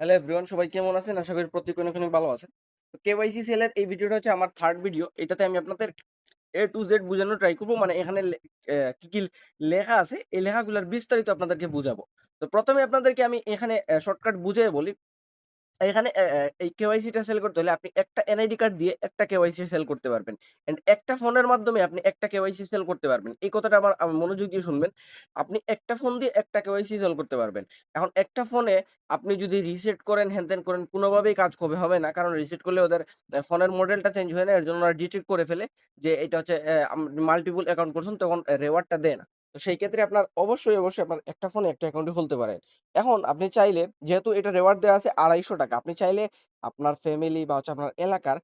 Hello everyone সবাই কেমন আছেন? আশা করি প্রত্যেক অনেক ভালো আছেন। তো কেওয়াইসি সেলের এই ভিডিওটা হচ্ছে আমার থার্ড ভিডিও এটাতে আমি আপনাদের এ টু জেড বোঝানোর ট্রাই করব। মানে এখানে কি কি লেখা আছে? এই লেখাগুলোর বিস্তারিত আপনাদেরকে বুঝাবো। তো প্রথমে আপনাদেরকে আমি এখানে শর্টকাট বুঝিয়ে বলি। এখানে এই কেওয়াইসিটা সেল করতে হলে আপনি একটা এনআইডি কার্ড দিয়ে একটা কেওয়াইসি সেল করতে পারবেন। অ্যান্ড একটা ফোনের মাধ্যমে আপনি একটা কেওয়াইসি সেল করতে পারবেন। এই কথাটা আমার মনোযোগ দিয়ে শুনবেন। আপনি একটা ফোন দিয়ে একটা কেওয়াইসি সেল করতে পারবেন। এখন একটা ফোনে আপনি যদি রিসেট করেন, হ্যান-ত্যান করেন কোনোভাবেই কাজ কবে হবে না। কারণ রিসেট করলে ওদের ফোনের মডেলটা চেঞ্জ হয় না। এর জন্য ওরা ডিটেক্ট করে ফেলে যে এটা হচ্ছে মাল্টিপল অ্যাকাউন্ট করছেন তখন রেওয়ার্ডটা দেয় না। তো সেই ক্ষেত্রে আপনার অবশ্যই, অবশ্যই আপনার একটা ফোনে একটা অ্যাকাউন্টে খুলতে পারেন। এখন আপনি চাইলে যেহেতু এটা রেওয়ার্ড দেওয়া আছে ৳২৫০ আপনি চাইলে আপনার ফ্যামিলি বা হচ্ছে আপনার এলাকার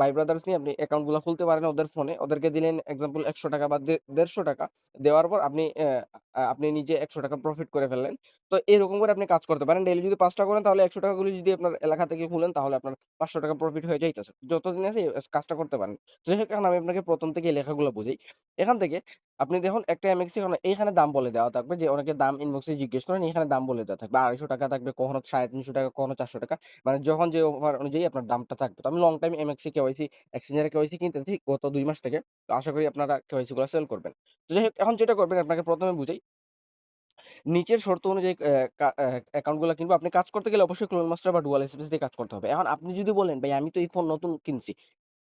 ভাই ব্রাদার্স নিয়ে আপনি অ্যাকাউন্টগুলা খুলতে পারেন ওদের ফোনে। ওদেরকে দিলেন এক্সাম্পল ৳১০০ বা দে ৳১৫০ দেওয়ার পর আপনি আপনি নিজে ৳১০০ প্রফিট করে ফেললেন। তো এরকম করে আপনি কাজ করতে পারেন। ডেইলি যদি ৫ টা করেন তাহলে ৳১০০ গুলো যদি আপনার এলাকা থেকে খুলেন তাহলে আপনার ৳৫০০ প্রফিট হয়ে যাইতেছে। যতদিন আছে কাজটা করতে পারেন। যাই হোক এখন আমি আপনাকে প্রথম থেকে লেখাগুলো বুঝাই। এখান থেকে আপনি দেখুন একটা এমএক্সি এইখানে দাম বলে দেওয়া থাকবে যে অনেকে দাম ইনবক্সে জিজ্ঞেস করেন এখানে দাম বলে দেওয়া থাকবে। ৳২৫০ থাকবে, কখনো ৳৩৫০ কখনো ৳৪০০ মানে যখন যে অফার অনুযায়ী আপনার দামটা থাকবে। তো আমি লং টাইম এমএক্সি কেওয়াইসি এক্সচেঞ্জারে কেওয়াইসি কিনতেছি গত ২ মাস থেকে। তো আশা করি আপনারা কেওয়াইসি গুলা সেল করবেন। তো যাই হোক এখন যেটা করবেন আপনাকে ১ম এ বুঝাই। নিচের শর্ত অনুযায়ী অ্যা কা অ্যা অ্যাকাউন্টগুলা কিনবো। আপনি কাজ করতে গেলে অবশ্যই ক্লোন মাস্টার বা ডুয়াল স্পেস দিয়ে কাজ করতে হবে। এখন আপনি যদি বলেন, "ভাই আমি তো এই ফোন নতুন কিনছি।"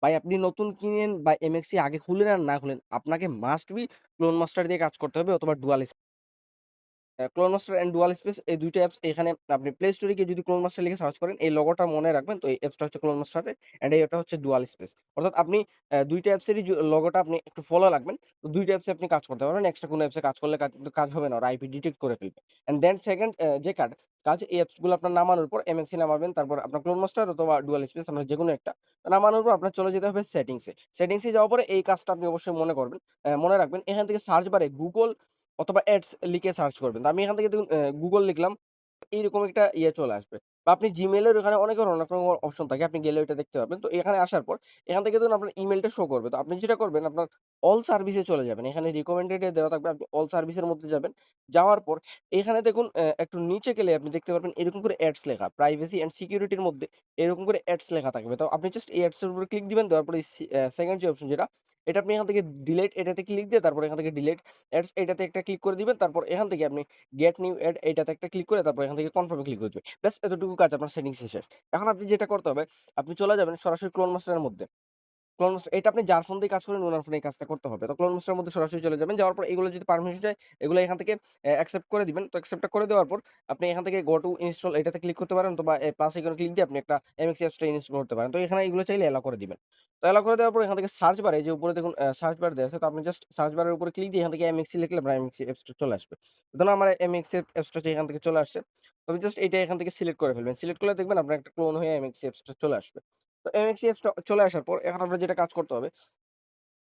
ভাই আপনি নতুন কিনেন বা এমএক্সি আগে খুলেন আর না খুলেন, আপনাকে মাস্ট বি ক্লোন মাস্টার দিয়ে কাজ করতে হবে অথবা dual clone master and dual space এই ২ টা অ্যাপস এখানে আপনি প্লে স্টোরে গিয়ে যদি ক্লোন মাস্টার লিখে সার্চ করেন, এই লোগোটা মনে রাখবেন। তো এই অ্যাপসটা হচ্ছে ক্লোন মাস্টারের অ্যান্ড এটা হচ্ছে ডুয়াল স্পেস। অর্থাৎ আপনি দুইটা ২ টা অ্যাপসেরই লোগোটা আপনি একটু ফলো রাখবেন। তো ২ টা অ্যাপসে আপনি কাজ করতে পারবেন। এক্সট্রা কোনো অ্যাপসে কাজ করলে কাজ হবে না। ওরা আইপি ডিটেক্ট করে ফেলবে। অ্যান্ড দেন সেকেন্ড যে কার্ড কাজ এই অ্যাপসগুলো আপনার নামানোর পর এম এমএক্সি নামাবেন। তারপর আপনার ক্লোন মাস্টার অথবা ডুয়াল স্পেস আপনার যেকোনো একটা নামানোর পর আপনার চলে যেতে হবে সেটিংসে। সেটিংসে যাওয়ার পরে এই কাজটা আপনি অবশ্যই মনে করবেন। মনে রাখবেন এখান থেকে সার্চ বারে গুগল অথবা অ্যাডস লিখে সার্চ করবেন। তো আমি এখান থেকে দেখুন গুগল লিখলাম। এইরকম একটা ইয়ে চলে আসবে। বা আপনি জিমেলের ওখানে অনেক অনেক রকম অপশন থাকে। আপনি গেলে ওইটা দেখতে পাবেন তো এখানে আসার পর, এখান থেকে ধরুন আপনার ইমেইলটা শো করবে। তো আপনি যেটা করবেন, আপনার অল সার্ভিসে চলে যাবেন। এখানে রিকমেন্ডেড দেওয়া থাকবে। আপনি অল সার্ভিসের মধ্যে যাবেন। যাওয়ার পর, এখানে দেখুন একটু নিচে গেলে আপনি দেখতে পারবেন এরকম করে অ্যাডস লেখা। প্রাইভেসি অ্যান্ড সিকিউরিটির মধ্যে এরকম করে অ্যাডস লেখা থাকবে। তো আপনি জাস্ট এই অ্যাডস এর উপরে ক্লিক দিবেন। দেওয়ার পরে সি অ্যা 2nd যে অপশন যেটা, এটা আপনি এখান থেকে ডিলেট এটাতে ক্লিক দিয়ে তারপর এখান থেকে ডিলেট অ্যাডস এটাতে একটা ক্লিক করে দিবেন। তারপর এখান থেকে আপনি গেট নিউ অ্যাড এটাতে একটা ক্লিক করে তারপর এখান থেকে কনফার্মে ক্লিক করে দিবেন। ব্যাস, এতটুকু কাজ আপনার সেটিংস শেষ। এখন আপনি যেটা করতে হবে, আপনি চলে যাবেন সরাসরি ক্লোন মাস্টারের মধ্যে। ক্লোন মাস্টার এটা আপনি যার ফোন দিয়ে কাজ করেন উনার ফোনে এই কাজটা করতে হবে। তো ক্লোন মাস্টারের মধ্যে সরাসরি চলে যাবেন। যাওয়ার পর এগুলো যদি পারমিশন চায়, এগুলো এখান থেকে অ্যাকসেপ্ট করে দিবেন। তো অ্যাকসেপ্টটা করে দেওয়ার পর, আপনি এখান থেকে গো টু ইনস্টল এটাতে ক্লিক করতে পারেন তো এ প্লাস এখানে ক্লিক দিয়ে আপনি একটা এমএক্সি অ্যাপসটা ইনস্টল করতে পারেন। তো এখানে এগুলো চাইলে এলাও করে দিবেন। তো এলাও করে দেওয়ার পর এখান থেকে সার্চ বারে যে উপরে দেখুন সার্চ বার দেওয়া আছে। তো আপনি জাস্ট সার্চ বারের উপরে ক্লিক দিয়ে এখান থেকে এমএক্সি লিখলে আপনার এমএক্সি অ্যাপসটা চলে আসবে। ধরুন আমার এমএক্সি অ্যাপসটা এখান থেকে চলে আসছে। তো আপনি জাস্ট এটা এখান থেকে সিলেক্ট করে ফেলবেন। সিলেক্ট করলে দেখবেন আপনার একটা ক্লোন হয়ে এমএক্সি অ্যাপসটা চলে আসবে। তো এমএক্সি অ্যাপসটা চলে আসার পর এখন আপনার যেটা কাজ করতে হবে,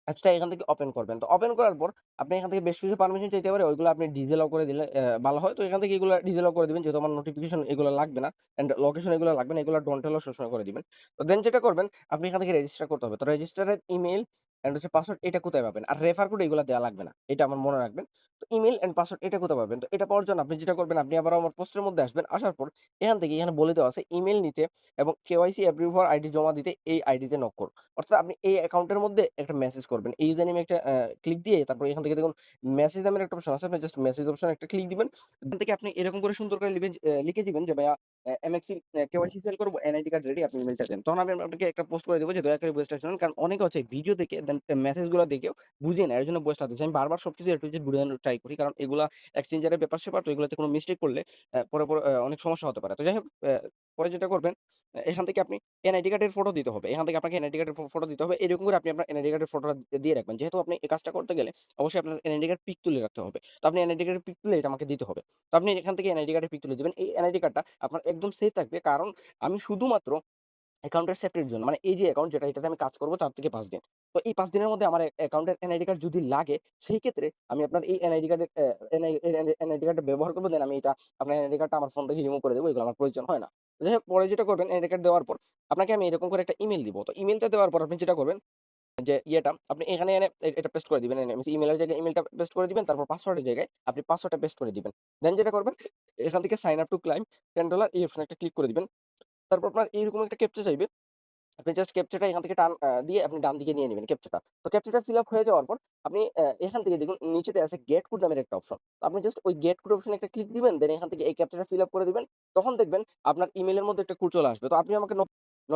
অ্যাপসটা এখান থেকে ওপেন করবেন। তো ওপেন করার পর আপনি এখান থেকে বেশ কিছু পারমিশন চাইতে পারে। ওইগুলো আপনি ডিজেলও করে দিলে ভালো হয়। তো এখান থেকে এগুলো ডিজেলও করে দিবেন। যেহেতু আমার নোটিফিকেশন এগুলো লাগবে না। অ্যান্ড লোকেশন এগুলো লাগবে না। এগুলো ডন্ট এলাও সবসময় করে দিবেন। তো দেন যেটা করবেন, আপনি এখান থেকে রেজিস্টার করতে হবে। তো রেজিস্টারের ইমেইল অ্যান্ড হচ্ছে পাসওয়ার্ড এটা কোথায় পাবেন? আর রেফার কোড এগুলা দেওয়া লাগবে না। এটা আমার মনে রাখবেন। তো ইমেইল অ্যান্ড পাসওয়ার্ড এটা কোথায় পাবেন? তো এটা পাওয়ার জন্য আপনি যেটা করবেন, আপনি আবার আমার পোস্টের মধ্যে আসবেন। আসার পর এখান থেকে এখানে বলে দেওয়া আছে ইমেইল নিতে এবং কেওয়াইসি অ্যাপ্রুভার আইডি জমা দিতে এই আইডিতে নক করুন। অর্থাৎ আপনি এই অ্যাকাউন্টের মধ্যে একটা মেসেজ করবেন। এই ইউজার একটা ক্লিক দিয়ে তারপর এখান থেকে দেখুন মেসেজ নামের একটা অপশন আছে। আপনি জাস্ট মেসেজ অপশন একটা ক্লিক দিবেন। এখান থেকে আপনি এরকম করে সুন্দর করে লিখে দিবেন যে, ভাইয়া এমএক্সি কেওয়াইসি সেল করব এনআইডি কার্ড রেডি আপনি ইমেলটা দেন। তখন আমি আপনাকে একটা পোস্ট করে দেবো যে দয়া করে বয়েসটা শুনুন। কারণ অনেকে হচ্ছে ভিডিও দেখে দেন মেসেজগুলো দেখেও বুঝে না। এর জন্য বয়েসটা দিচ্ছি। আমি বারবার সবকিছু কিছু একটু বুঝানোর ট্রাই করি। কারণ এগুলো এক্সচেঞ্জারের ব্যাপার-স্যাপার তো এগুলোতে কোনো মিস্টেক করলে পরে, পরে অনেক সমস্যা হতে পারে। তো যাই হোক পরে যেটা করবেন, এখান থেকে আপনি এনআইডি কার্ডের ফটো দিতে হবে। এখান থেকে আপনাকে এনআইডি কার্ডের ফটো দিতে হবে। এরকম করে আপনি আপনার এনআইডি কার্ডের ফটোটা দিয়ে রাখবেন। যেহেতু আপনি এই কাজটা করতে গেলে অবশ্যই আপনার এনআইডি কার্ড পিক তুলে রাখতে হবে। তো আপনি এনআইডি কার্ডের পিক তুলে এটা আমাকে দিতে হবে। তো আপনি এখান থেকে এনআইডি কার্ডের পিক তুলে দেবেন এই এনআইডি কার্ডটা আপনার একদম সেফ থাকবে। কারণ আমি শুধুমাত্র অ্যাকাউন্টের সেফটির জন্য মানে এই যে অ্যাকাউন্ট যেটা, এটাতে আমি কাজ করব ৪ থেকে পাঁচ দিন। তো এই পাঁচ দিনের মধ্যে আমার অ্যাকাউন্টের এনআইডি কার্ড যদি লাগে, সেই ক্ষেত্রে আমি আপনার এই এনআইডি কার্ডের এনআইডি কার্ডটা ব্যবহার করব দেন আমি এটা, আপনার এনআইডি কার্ডটা আমার ফোন থেকে রিমুভ করে দেবো, এগুলো আমার প্রয়োজন হয় না। যাই হোক, পরে যেটা করবেন এনআইডি কার্ড দেওয়ার পর, আপনাকে আমি এরকম করে একটা ইমেল দিব। তো ইমেইলটা দেওয়ার পর আপনি যেটা করবেন, যে ইয়েটা, আপনি এখানে এনে এটা পেস্ট করে দিবেন এনে ইমেইলের জায়গায় ইমেইলটা পেস্ট করে দিবেন। তারপর পাসওয়ার্ডের জায়গায় আপনি পাসওয়ার্ডটা পেস্ট করে দিবেন। দেন যেটা করবেন, এখান থেকে সাইন আপ টু ক্লাইম $10 এই অপশনে একটা ক্লিক করে দিবেন। তারপর আপনার এইরকম একটা ক্যাপচা চাইবে। আপনি জাস্ট ক্যাপচাটা এখান থেকে টান দিয়ে আপনি ডান দিকে নিয়ে নেবেন ক্যাপচাটা। তো ক্যাপচাটা ফিল আপ হয়ে যাওয়ার পর আপনি এখান থেকে দেখুন নিচেতে আছে গেট কোড নামের একটা অপশন। আপনি জাস্ট ওই গেট কোড অপশনে একটা ক্লিক দিবেন। দেন এখান থেকে এই ক্যাপচাটা ফিল আপ করে দিবেন। তখন দেখবেন আপনার ইমেলের মধ্যে একটা কোড চলে আসবে। তো আপনি আমাকে নক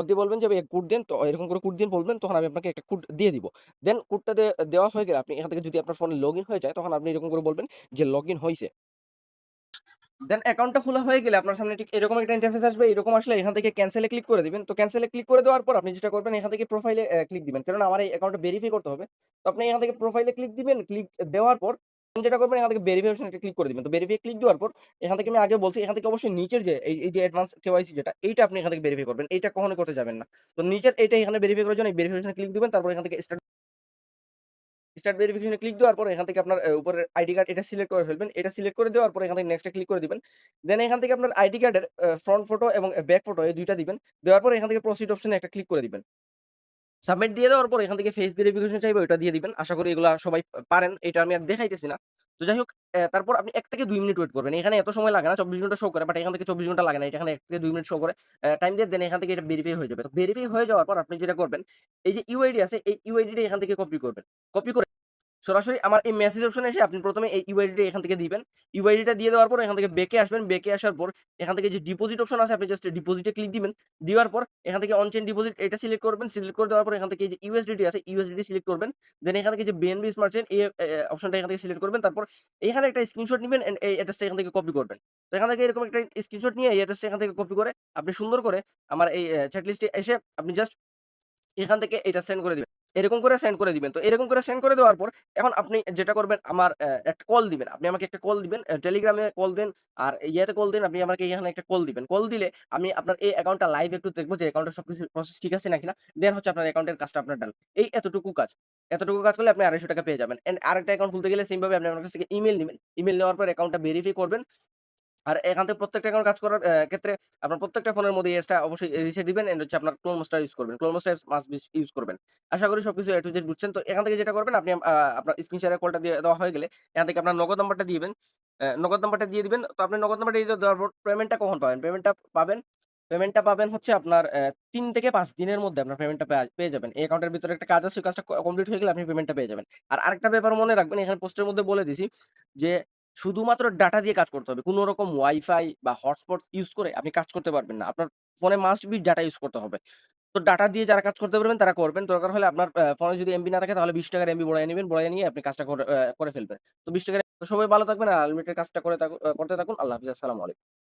দিয়ে বলবেন যে, "ভাই কোড দেন।" তো এরকম করে কোড দিন বলবেন তখন আমি আপনাকে একটা কোড দিয়ে দিব। দেন কোডটা দেওয়া হয়ে গেলে আপনি এখান থেকে যদি আপনার ফোনে লগইন হয়ে যায় তখন আপনি এরকম করে বলবেন যে, "লগইন হইছে।" দেন অ্যাকাউন্টটা খোলা হয়ে গেলে আপনার সামনে ঠিক এরকম একটা ইন্টারফেস আসবে। এরকম আসলে এখান থেকে ক্যানসেল ক্লিক করে দিবেন। তো ক্যানসেল ক্লিক করে দেওয়ার পর আপনি যেটা করবেন এখান থেকে প্রোফাইলে ক্লিক দিবেন। কেননা আমার এই অ্যাকাউন্টটা ভেরিফাই করতে হবে। তো আপনি এখান থেকে প্রোফাইলে ক্লিক দিবেন। ক্লিক দেওয়ার পর যেটা করবেন এখান থেকে ভেরিফাই অপশনে একটা ক্লিক করে দিবেন। তো ভেরিফাই ক্লিক দেওয়ার পর এখান থেকে আমি আগে বলছি এখান থেকে অবশ্যই নিচের যে এই, যে অ্যাডভান্স কেওয়াইসি যেটা এইটা আপনি এখান থেকে ভেরিফাই করবেন। এটা কখনো করতে যাবেন না। তো নিচের এটা এখানে ভেরিফাই করার জন্য ভেরিফিকেশনে ক্লিক দিবেন। তারপর এখান থেকে স্টার্ট স্টার্ট ভেরিফিকেশন ক্লিক দেওয়ার পর এখান থেকে আপনার উপরের আইডি কার্ড এটা সিলেক্ট করে ফেলবেন। এটা সিলেক্ট করে দেওয়ার পর এখান থেকে নেক্সট ক্লিক করে দিবেন। দেন এখান থেকে আপনার আইডি কার্ডের ফ্রন্ট ফটো এবং ব্যাক ফটো এই ২ টা দিবেন। দেওয়ার পর এখান থেকে প্রসিড অপশনে একটা ক্লিক করে দিবেন। সাবমিট দিয়ে দেওয়ার পর এখান থেকে ফেস ভেরিফিকেশন চাইবে, ওইটা দিয়ে দিবেন। আশা করি এগুলা সবাই পারেন। এটা আমি আর দেখাইতেছি না। তো যাই হোক তারপর আপনি ১ থেকে দুই মিনিট ওয়েট করবেন। এখানে এত সময় লাগে না ২৪ ঘণ্টা শো করে। বাট এখান থেকে ২৪ ঘণ্টা লাগে না। এখানে ১ থেকে দুই মিনিট শো করে। টাইম দিয়ে দেন এখান থেকে এটা ভেরিফাই হয়ে যাবে। তো ভেরিফাই হয়ে যাওয়ার পর আপনি যেটা করবেন, এই যে ইউআইডি আছে, এই ইউআইডিটা এখান থেকে কপি করবেন। কপি করে সরাসরি আমার এই মেসেজ অপশনে এসে আপনি ১ম এ এই ইউআইডিটা এখান থেকে দিবেন। ইউআইডিটা দিয়ে দেওয়ার পর এখান থেকে ব্যাকে আসবেন। ব্যাকে আসার পর এখান থেকে যে ডিপোজিট অপশন আছে আপনি জাস্ট ডিপোজিটে ক্লিক দিবেন। দেওয়ার পর এখান থেকে অনচেন ডিপোজিট এটা সিলেক্ট করবেন। সিলেক্ট করে দেওয়ার পর এখান থেকে যে ইউএসডিটি আছে ইউএসডিটি সিলেক্ট করবেন। দেন এখান থেকে যে বিএনবি স্মার্ট চেইন এই অপশনটা এখান থেকে সিলেক্ট করবেন। তারপর এখানে একটা স্ক্রিনশট নিবেন এই অ্যাড্রেসটা এখান থেকে কপি করবেন। তো এখান থেকে এরকম একটা স্ক্রিনশট নিয়ে এই অ্যাড্রেসটা এখান থেকে কপি করে আপনি সুন্দর করে আমার এই অ্যা চ্যাট লিস্টে এসে আপনি জাস্ট এখান থেকে এটা সেন্ড করে দিবেন। এরকম করে সেন্ড করে দিবেন। তো এরকম করে সেন্ড করে দেওয়ার পর এখন আপনি যেটা করবেন, আমার একটা কল দিবেন। আপনি আমাকে একটা কল দিবেন। টেলিগ্রামে কল দেন আর ইয়াতে কল দেন। আপনি আমাকে এখানে একটা কল দিবেন। কল দিলে আমি আপনার এই অ্যাকাউন্টটা লাইভ একটু দেখব যে অ্যাকাউন্টের সবকিছু প্রসেস ঠিক আছে নাকি না। দেন হচ্ছে আপনার অ্যাকাউন্টের কাজটা আপনার ডান। এই এতটুকু কাজ। এতটুকু কাজ করলে আপনি ৳২৫০ পেয়ে যাবেন। এন্ড আরেকটা অ্যাকাউন্ট খুলতে গেলে সেম ভাবে আপনি আমার কাছ থেকে ইমেইল নিবেন। ইমেইল নেওয়ার পর অ্যাকাউন্টটা ভেরিফাই করবেন। আর এখান থেকে প্রত্যেকটা অ্যাকাউন্ট কাজ করার ক্ষেত্রে আপনার প্রত্যেকটা ফোনের মধ্যে অ্যাপসটা অবশ্যই রিসেট দিবেন এন্ড হচ্ছে আপনার ক্লোন মাস্টার ইউজ করবেন। ক্লোন মাস্টার মাস্ট ইউজ করবেন। আশা করি সবকিছু এ টু জেড বুঝছেন। তো এখান থেকে যেটা করবেন, আপনি আপনার স্ক্রিন শেয়ারের কলটা দিয়ে দেওয়া হয়ে গেলে এখান থেকে আপনার নগদ নাম্বারটা দিবেন। নগদ নাম্বারটা দিয়ে দিবেন। তো আপনি নগদ নাম্বারটা দিয়ে দেওয়ার পর পেমেন্টটা কখন পাবেন? পেমেন্টটা পাবেন পেমেন্টটা পাবেন হচ্ছে আপনার তিন থেকে পাঁচ দিনের মধ্যে আপনার পেমেন্টটা পেয়ে যাবেন। এই অ্যাকাউন্টের ভিতরে একটা কাজ আছে কাজটা কমপ্লিট হয়ে গেলে আপনি পেমেন্টটা পেয়ে যাবেন। আর আরেকটা ব্যাপার মনে রাখবেন, এখানে পোস্টের মধ্যে বলে দিছি যে শুধুমাত্র ডাটা দিয়ে কাজ করতে হবে। কোনো রকম ওয়াইফাই বা হটস্পট ইউজ করে আপনি কাজ করতে পারবেন না। আপনার ফোনে মাস্ট বি ডাটা ইউজ করতে হবে। তো ডাটা দিয়ে যারা কাজ করতে পারবেন, তারা করবেন। দরকার হলে আপনার ফোনে যদি এমবি না থাকে, তাহলে বিশ টাকার এমবি বড়াই নেবেন বড়াই নিয়ে আপনি কাজটা করে ফেলবেন। তো বিশ টাকার সবাই ভালো থাকবেন আর আনলিমিটেড কাজটা করে করতে থাকুন। আল্লাহ হাফিজ আসসালামু আলাইকুম।